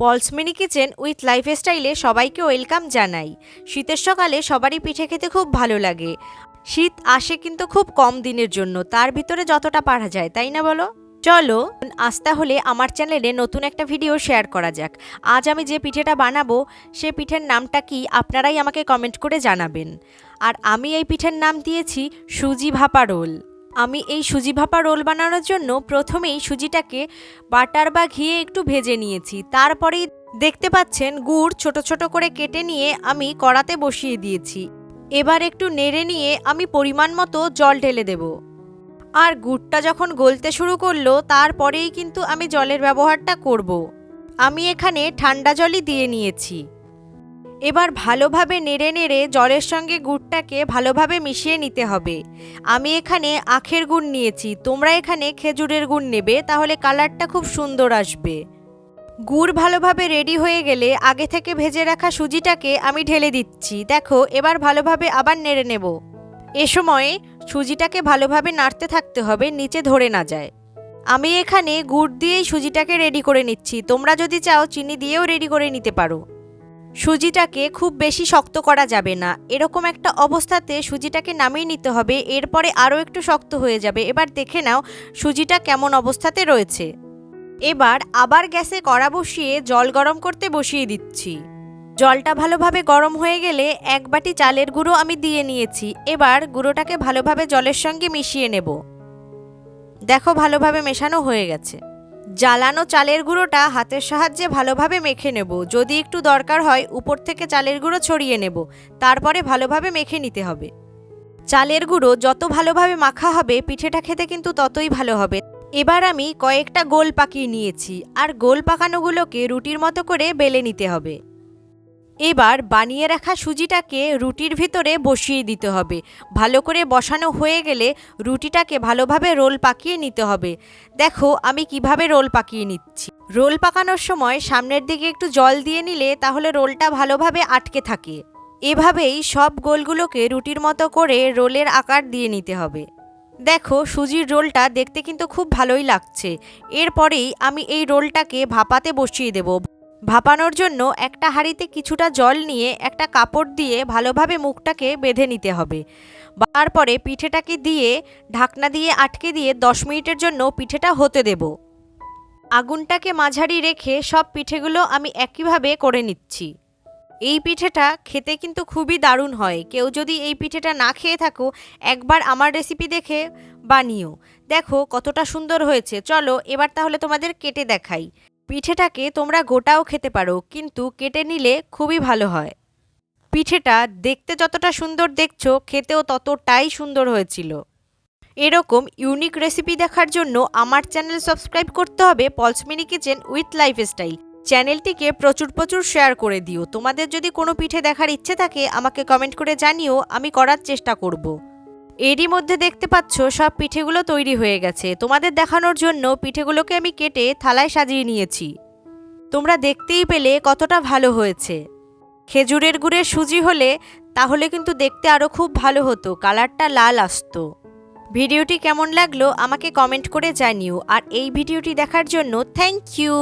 Paul's mini kitchen with লাইফস্টাইলে সবাইকে welcome জানাই। শীতের সকালে সবারই পিঠে খেতে খুব ভালো লাগে। শীত আসে কিন্তু খুব কম দিনের জন্য, তার ভিতরে যতটা পারা যায়, তাই না বলো? চলো, আজ তাহলে আমার চ্যানেলে নতুন একটা ভিডিও শেয়ার করা যাক। আজ আমি যে পিঠেটা বানাবো, সে পিঠের নামটা কি আপনারাই আমাকে কমেন্ট করে জানাবেন। আর আমি এই পিঠের নাম দিয়েছি সুজি ভাপা রোল। আমি এই সুজি ভাপা রোল বানানোর জন্য প্রথমেই সুজিটাকে বাটার বা ঘিয়ে একটু ভেজে নিয়েছি। তারপরেই দেখতে পাচ্ছেন গুড় ছোট ছোট করে কেটে নিয়ে আমি কড়াতে বসিয়ে দিয়েছি। এবার একটু নেড়ে নিয়ে আমি পরিমাণ মতো জল ঢেলে দেব। আর গুড়টা যখন গলতে শুরু করল, তারপরেই কিন্তু আমি জলের ব্যবহারটা করব। আমি এখানে ঠান্ডা জলই দিয়ে নিয়েছি। এবার ভালোভাবে নেড়ে নেড়ে জলের সঙ্গে গুড়টাকে ভালোভাবে মিশিয়ে নিতে হবে। আমি এখানে আখের গুড় নিয়েছি, তোমরা এখানে খেজুরের গুড় নেবে, তাহলে কালারটা খুব সুন্দর আসবে। গুড় ভালোভাবে রেডি হয়ে গেলে আগে থেকে ভেজে রাখা সুজিটাকে আমি ঢেলে দিচ্ছি। দেখো, এবার ভালোভাবে আবার নেড়ে নেব। এ সময়ে সুজিটাকে ভালোভাবে নাড়তে থাকতে হবে, নিচে ধরে না যায়। আমি এখানে গুড় দিয়েই সুজিটাকে রেডি করে নিচ্ছি। তোমরা যদি চাও, চিনি দিয়েও রেডি করে নিতে পারো। সুজিটাকে খুব বেশি শক্ত করা যাবে না। এরকম একটা অবস্থাতে সুজিটাকে নামিয়ে নিতে হবে, এরপরে আরও একটু শক্ত হয়ে যাবে। এবার দেখে নাও সুজিটা কেমন অবস্থাতে রয়েছে। এবার আবার গ্যাসে কড়া বসিয়ে জল গরম করতে বসিয়ে দিচ্ছি। জলটা ভালোভাবে গরম হয়ে গেলে এক বাটি চালের গুঁড়ো আমি দিয়ে নিয়েছি। এবার গুঁড়োটাকে ভালোভাবে জলের সঙ্গে মিশিয়ে নেব। দেখো ভালোভাবে মেশানো হয়ে গেছে। জ্বালানো চালের গুঁড়োটা হাতের সাহায্যে ভালোভাবে মেখে নেব। যদি একটু দরকার হয়, উপর থেকে চালের গুঁড়ো ছড়িয়ে নেব। তারপরে ভালোভাবে মেখে নিতে হবে। চালের গুঁড়ো যত ভালোভাবে মাখা হবে, পিঠেটা খেতে কিন্তু ততই ভালো হবে। এবার আমি কয়েকটা গোল পাকিয়ে নিয়েছি, আর গোল পাকানোগুলোকে রুটির মতো করে বেলে নিতে হবে। এবার বানিয়ে রাখা সুজিটাকে রুটির ভিতরে বসিয়ে দিতে হবে। ভালো করে বসানো হয়ে গেলে রুটিটাকে ভালোভাবে রোল পাকিয়ে নিতে হবে। দেখো, আমি কীভাবে রোল পাকিয়ে নিচ্ছি। রোল পাকানোর সময় সামনের দিকে একটু জল দিয়ে নিলে তাহলে রোলটা ভালোভাবে আটকে থাকে। এভাবেই সব গোলগুলোকে রুটির মতো করে রোলের আকার দিয়ে নিতে হবে। দেখো, সুজির রোলটা দেখতে কিন্তু খুব ভালোই লাগছে। এরপরেই আমি এই রোলটাকে ভাপাতে বসিয়ে দেব। ভাপানোর জন্য একটা হাঁড়িতে কিছুটা জল নিয়ে একটা কাপড় দিয়ে ভালোভাবে মুখটাকে বেঁধে নিতে হবে। তারপরে পিঠেটাকে দিয়ে, ঢাকনা দিয়ে আটকে দিয়ে দশ মিনিটের জন্য পিঠেটা হতে দেব। আগুনটাকে মাঝারি রেখে সব পিঠেগুলো আমি একইভাবে করে নিচ্ছি। এই পিঠেটা খেতে কিন্তু খুবই দারুণ হয়। কেউ যদি এই পিঠেটা না খেয়ে থাকো, একবার আমার রেসিপি দেখে বানিও। দেখো কতটা সুন্দর হয়েছে। চলো এবার তাহলে তোমাদের কেটে দেখাই। পিঠেটাকে তোমরা গোটাও খেতে পারো, কিন্তু কেটে নিলে খুবই ভালো হয়। পিঠেটা দেখতে যতটা সুন্দর দেখছ, খেতেও ততটাই সুন্দর হয়েছিল। এরকম ইউনিক রেসিপি দেখার জন্য আমার চ্যানেল সাবস্ক্রাইব করতে হবে পলসমিনি কিচেন উইথ লাইফস্টাইল চ্যানেলটিকে প্রচুর প্রচুর শেয়ার করে দিও। তোমাদের যদি কোনো পিঠে দেখার ইচ্ছে থাকে, আমাকে কমেন্ট করে জানিও, আমি করার চেষ্টা করব। এরই মধ্যে দেখতে পাচ্ছ সব পিঠেগুলো তৈরি হয়ে গেছে। তোমাদের দেখানোর জন্য পিঠেগুলোকে আমি কেটে থালায় সাজিয়ে নিয়েছি। তোমরা দেখতেই পেলে কতটা ভালো হয়েছে। খেজুরের গুড়ের সুজি হলে তাহলে কিন্তু দেখতে আরও খুব ভালো হতো, কালারটা লাল আসতো। ভিডিওটি কেমন লাগল আমাকে কমেন্ট করে জানিও। আর এই ভিডিওটি দেখার জন্য থ্যাংক ইউ